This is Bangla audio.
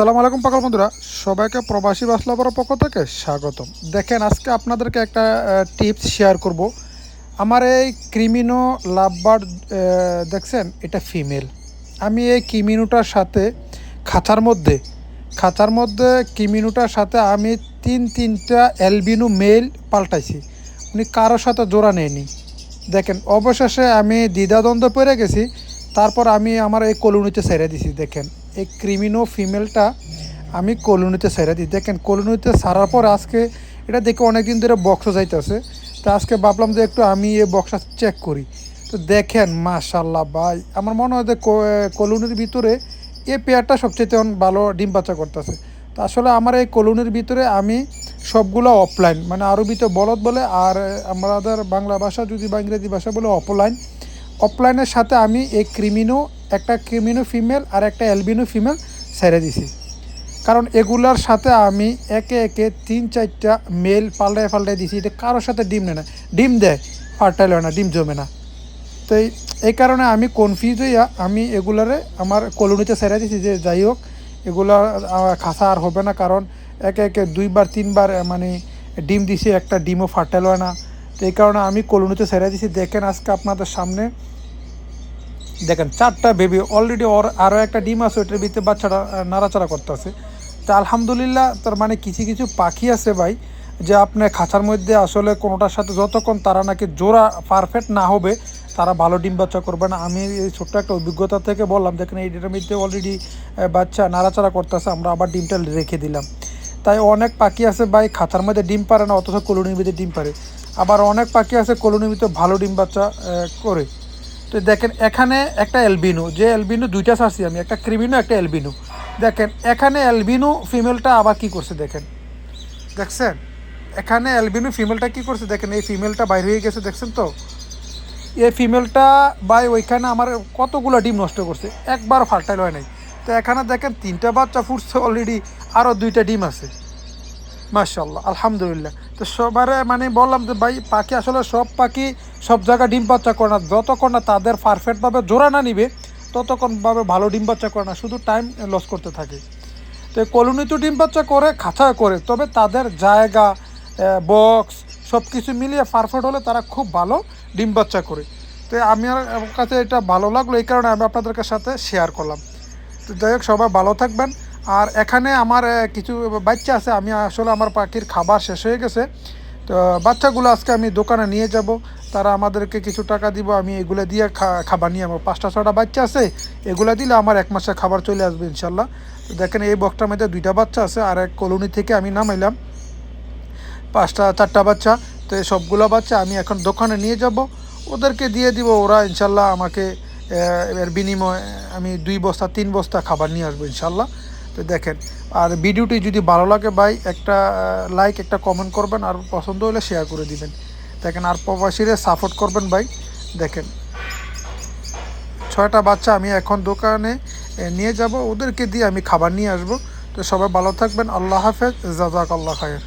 আসসালামু আলাইকুম পাকাল বন্ধুরা। সবাইকে প্রবাসী বাসলাবার পক্ষ থেকে স্বাগতম। দেখেন, আজকে আপনাদেরকে একটা টিপস শেয়ার করব। আমার এই ক্রিমিনো লাভবার্ড দেখছেন, এটা ফিমেল। আমি এই কিমিনুটার সাথে খাঁচার মধ্যে খাঁচার মধ্যে কিমিনুটার সাথে আমি তিন, তিনটা অ্যালবিনো মেল পাল্টাইছি। উনি কারোর সাথে জোড়া নেয়নি। দেখেন, অবশেষে আমি দ্বিধাদ্বন্দ্ব পড়ে গেছি। তারপর আমি আমার এই কলোনিতে ছেড়ে দিছি, দেখেন। এই ক্রিমিনো ফিমেলটা আমি কলোনিতে ছেড়ে দিই। দেখেন, কলোনিতে সারার পর আজকে এটা দেখে অনেক দিন ধরে বক্স যাইতেছে। তো আজকে ভাবলাম যে একটু আমি এই বক্সটা চেক করি। তো দেখেন মাশাল্লাহ ভাই, আমার মনে হয় যে কলোনির ভিতরে এই পেয়ারটা সবচেয়ে ভালো ডিম বাচ্চা করতেছে। তো আসলে আমার এই কলোনির ভিতরে আমি সবগুলো অফলাইন মানে আরবিতে বলদ বলে আর আমাদের বাংলা ভাষা যদি বা ইংরেজি ভাষা বলে অফলাইন অফলাইনের সাথে আমি এই ক্রিমিনো, একটা ক্রিমিনো ফিমেল আর একটা অ্যালবিনো ফিমেল ছেড়ে দিছি। কারণ এগুলার সাথে আমি একে একে তিন চারটা মেল পাল্টায় পাল্টায় দিছি। এটা কারোর সাথে ডিম নেয় না। ডিম দেয় ফার্টাইল হয় না, ডিম জমে না। তো এই কারণে আমি কনফিউজ হইয়া আমি এগুলারে আমার কলোনিতে ছেড়ে দিছি যে যাই হোক, এগুলা খাসা আর হবে না। কারণ একে একে দুইবার, তিনবার মানে ডিম দিছি, একটা ডিমও ফার্টাইল হয় না। তো এই কারণে আমি কলোনিতে ছেড়ে দিছি দেখেন আজকে আপনাদের সামনে। দেখেন, চারটা বেবি অলরেডি ওর আরও একটা ডিম আছে, ওইটার ভিতরে বাচ্চাটা নাড়াচাড়া করতেছে। তা আলহামদুলিল্লাহ, তার মানে কিছু কিছু পাখি আছে ভাই, যে আপনার খাঁচার মধ্যে আসলে কোনোটার সাথে যতক্ষণ তারা নাকি জোড়া পারফেক্ট না হবে, তারা ভালো ডিম বাচ্চা করবে না। আমি এই ছোট্ট একটা অভিজ্ঞতা থেকে বললাম, দেখেন এইটার মধ্যে অলরেডি বাচ্চা নাড়াচাড়া করতেছে, আমরা আবার ডিমটা রেখে দিলাম। তাই অনেক পাখি আছে ভাই, খাঁচার মধ্যে ডিম পারে না, অথচ কলোনির মধ্যে ডিম পারে। আবার অনেক পাখি আছে কলোনির ভিতরে ভালো ডিম বাচ্চা করে। তো দেখেন, এখানে একটা এলবিনো যে এলবিনো দুইটা ছাড়ছি আমি, একটা ক্রিমিনো একটা এলবিনো দেখেন, এখানে এলবিনো ফিমেলটা আবার কি করছে দেখেন? দেখছেন? এখানে এলবিনো ফিমেলটা কি করছে দেখেন? এই ফিমেলটা বাইরে হয়ে গেছে, দেখছেন তো? এই ফিমেলটা বাই ওইখানে আমার কতগুলো ডিম নষ্ট করছে একবার ফার্টাইল হয় নাই। তো এখানে দেখেন, তিনটা বাচ্চা ফুটছে অলরেডি আরও দুইটা ডিম আছে। মাশাল্লাহ আলহামদুলিল্লাহ। তো সবারে মানে বললাম যে ভাই, পাখি আসলে সব পাখি সব জায়গায় ডিম বাচ্চা করে না। যতক্ষণ না তাদের পারফেক্টভাবে জোড়া না নিবে, ততক্ষণভাবে ভালো ডিম বাচ্চা করে না, শুধু টাইম লস করতে থাকে। তো কলোনি তো ডিম বাচ্চা করে, খাঁচায় করে, তবে তাদের জায়গা বক্স সব কিছু মিলিয়ে পারফেক্ট হলে তারা খুব ভালো ডিম বাচ্চা করে। তো আমি আমার কাছে এটা ভালো লাগল, এই কারণে আমি আপনাদের সাথে শেয়ার করলাম। তো যাই হোক, সবাই ভালো থাকবেন। আর এখানে আমার কিছু বাচ্চা আছে, আমি আসলে আমার পাখির খাবার শেষ হয়ে গেছে। তো, বাচ্চাগুলো আজকে আমি দোকানে নিয়ে যাব। তারা আমাদেরকে কিছু টাকা দিব, আমি এগুলো দিয়ে খা- খাবার নিয়ে আমার পাঁচটা ছটা বাচ্চা আছে, এগুলো দিলে আমার এক মাসে খাবার চলে আসবে, ইনশাল্লাহ। তো দেখেন, এই বক্সটার মধ্যে দুইটা বাচ্চা আছে, আর এক কলোনি থেকে আমি নামাইলাম। পাঁচটা, চারটা বাচ্চা, তো এই সবগুলো বাচ্চা আমি এখন দোকানে নিয়ে যাব। ওদেরকে দিয়ে দিব, ওরা ইনশাল্লাহ আমাকে এর বিনিময়ে আমি দুই বস্তা, তিন বস্তা খাবার নিয়ে আসব, ইনশাল্লাহ। তো দেখেন, আর ভিডিওটি যদি ভালো লাগে ভাই, একটা লাইক একটা কমেন্ট করবেন, আর পছন্দ হলে শেয়ার করে দিবেন। দেখেন, আর প্রবাসীরা সাপোর্ট করবেন ভাই। দেখেন, ছয়টা বাচ্চা আমি এখন দোকানে নিয়ে যাব। ওদেরকে দিয়ে আমি খাবার নিয়ে আসব। তো সবাই ভালো থাকবেন। আল্লাহ হাফেজ। জাজাক আল্লাহ খায়ের।